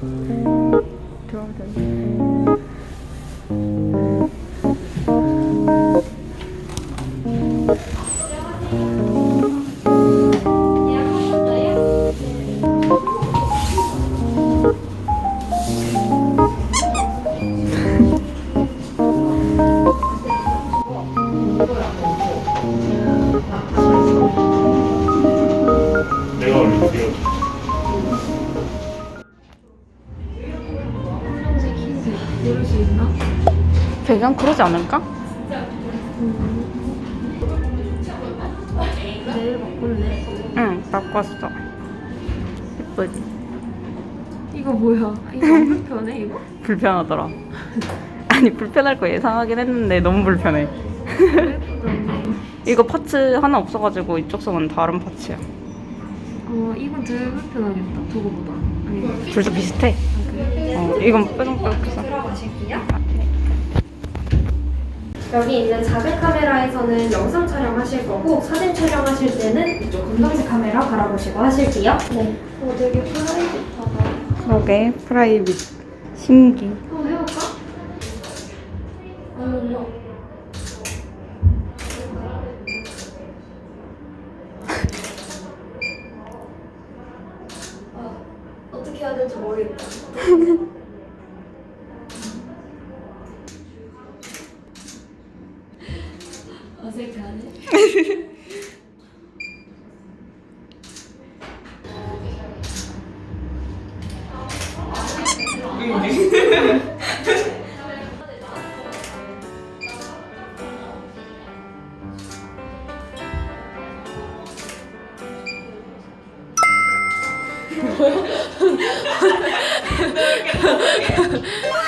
들 배경 그러지 않을까? 내일 바꿀래? 응, 바꿨어. 예쁘지? 이거 뭐야? 이거 안 불편해 이거? 불편하더라. 아니, 불편할 거 예상하긴 했는데 너무 불편해. 이거 파츠 하나 없어가지고 이쪽 선은 다른 파츠야. 어 이건 제일 불편하겠다 저거보다 아니 둘 다 비슷해. 어, 이건 뾰족뾰족해서. 여기 있는 작은 카메라에서는 영상 촬영하실 거고 사진 촬영하실 때는 이쪽 검정색 카메라 바라보시고 하실게요. 네. 어, 되게 프라이빗하다. 그러게, 프라이빗. 신기. 한번 해볼까? 어머머. 아, 어떻게 될지 모르겠다. 뭐야?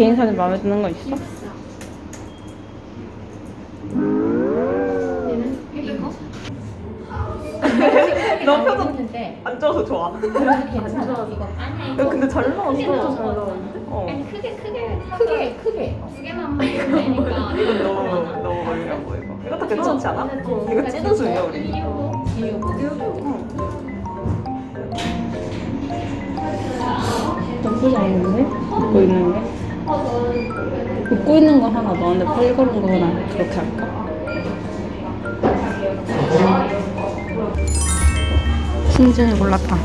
개인 사진 마음에 드는 거 있어? 너 표정 안 좋아서 좋아. 야, 근데 잘 나왔어. 잘 나왔는데? 어. 크게 크게 크게, 크게. 두 개만 먹으면 되니까 이건 너무 너무 멀려고 이거. 이것도 괜찮지 않아? 이거 찢어줄래 우리? 나쁘지 않은데? 웃고 있는 게? 웃고 있는 거 하나 너한테 팔 걸은 거 하나 그렇게 할까? 신중히 골랐다.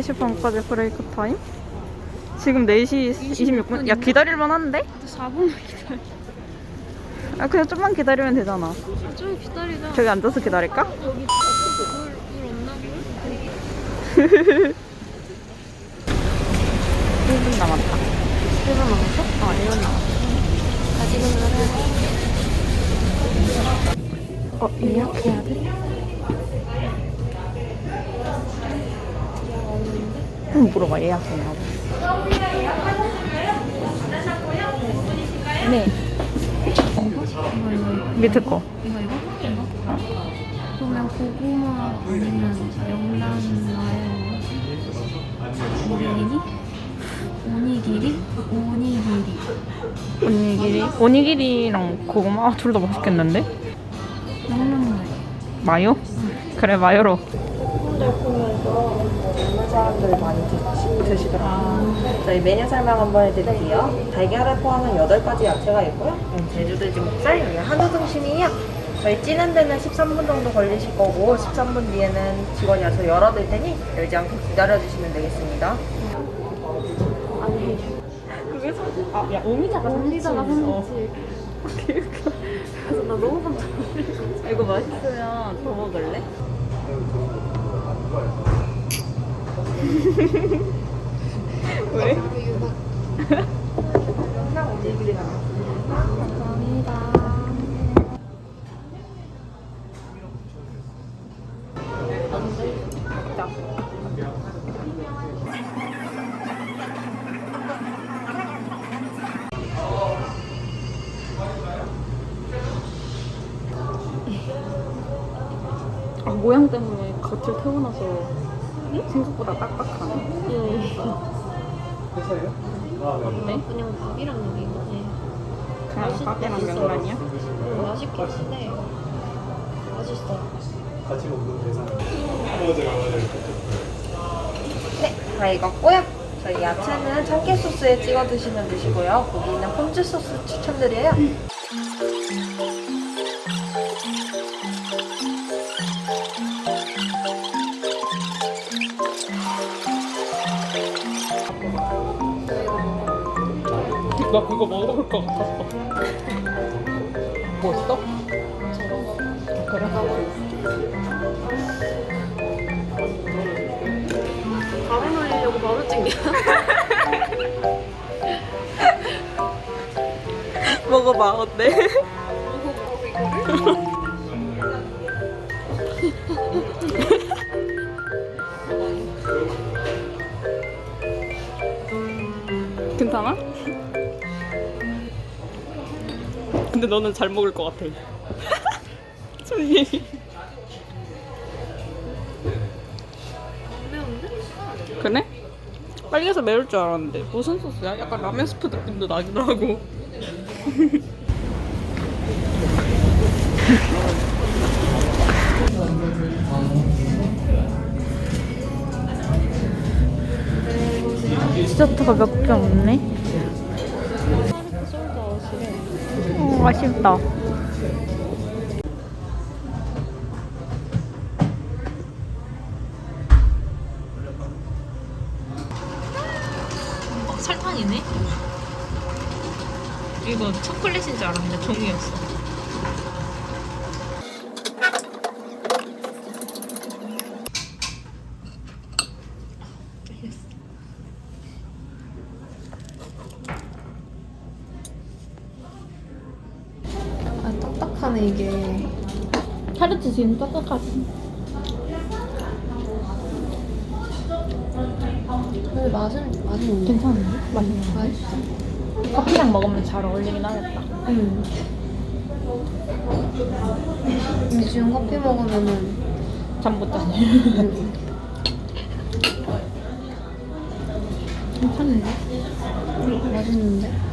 네시 반까지 브레이크 타임? 지금 4시 26분? 야 기다릴만 한데? 4분만 기다려 아 그냥 좀만 기다리면 되잖아 좀 기다리자 저기 앉아서 기다릴까? 여기 물, 물 없나 물? 1분 남았다 1분 남았어? 어 1분 남았다 다시 그러면 어 예약해야 돼? 한번 물어봐 예약했냐고 네 밑에 거 이거 이거? 고구마 아니면 명란 나요 오니기리? 오니기리? 오니기리 오니기리 오니기리랑 고구마 둘다 맛있겠는데? 명란 나요 마요? 그래 마요로 젊은 사람들 많이 드, 드시더라고요. 저희 메뉴 설명 한번 해드릴게요. 달걀을 포함한 8가지 야채가 있고요. 음, 제주돼지 목살, 여기 한우 등심이에요. 저희 찌는 데는 13분 정도 걸리실 거고 13분 뒤에는 직원이 와서 열어둘 테니 열지 않고 기다려주시면 되겠습니다. 아야 오미자가 오미자가 삼치. 삼치. 그래서 나 너무 깜짝 놀랐어. 이거 맛있으면 더 먹을래? 왜? 아, 모양 때문에 겉을 태워놔서 생각보다 딱딱하네. 어때? 그냥 밥이랑 여기 이거네. 그냥 밥이랑 면만이야? 응, 맛있긴 한데 맛있어. 네, 다 익었고요. 저희 야채는 참깨 소스에 찍어 드시면 되시고요. 고기는 폰즈 소스 추천드려요. 나 그거 먹어볼 것 같았어. 멋있어? 밥에 놀리려고 바로 찍냐? 먹어봐, 어때? 괜찮아? 근데 너는 잘 먹을 것 같아. 손이. 그래? 빨개서 매울 줄 알았는데 무슨 소스야? 약간 라면 스프 느낌도 나기도 하고. 디저트가 몇 개 없네. 어, 아쉽다. 어, 설탕이네? 이거 초콜릿인 줄 알았는데 종이였어. 아 딱딱하네 이게. 타르트 지금 딱딱하지. 근데 맛은 맛은 괜찮은데? 맛있는 맛있어. 커피랑 먹으면 잘 어울리긴 하겠다. 응. 근데 지금 커피 먹으면은 잠 못 자네. 응. 괜찮은데? 맛있는데?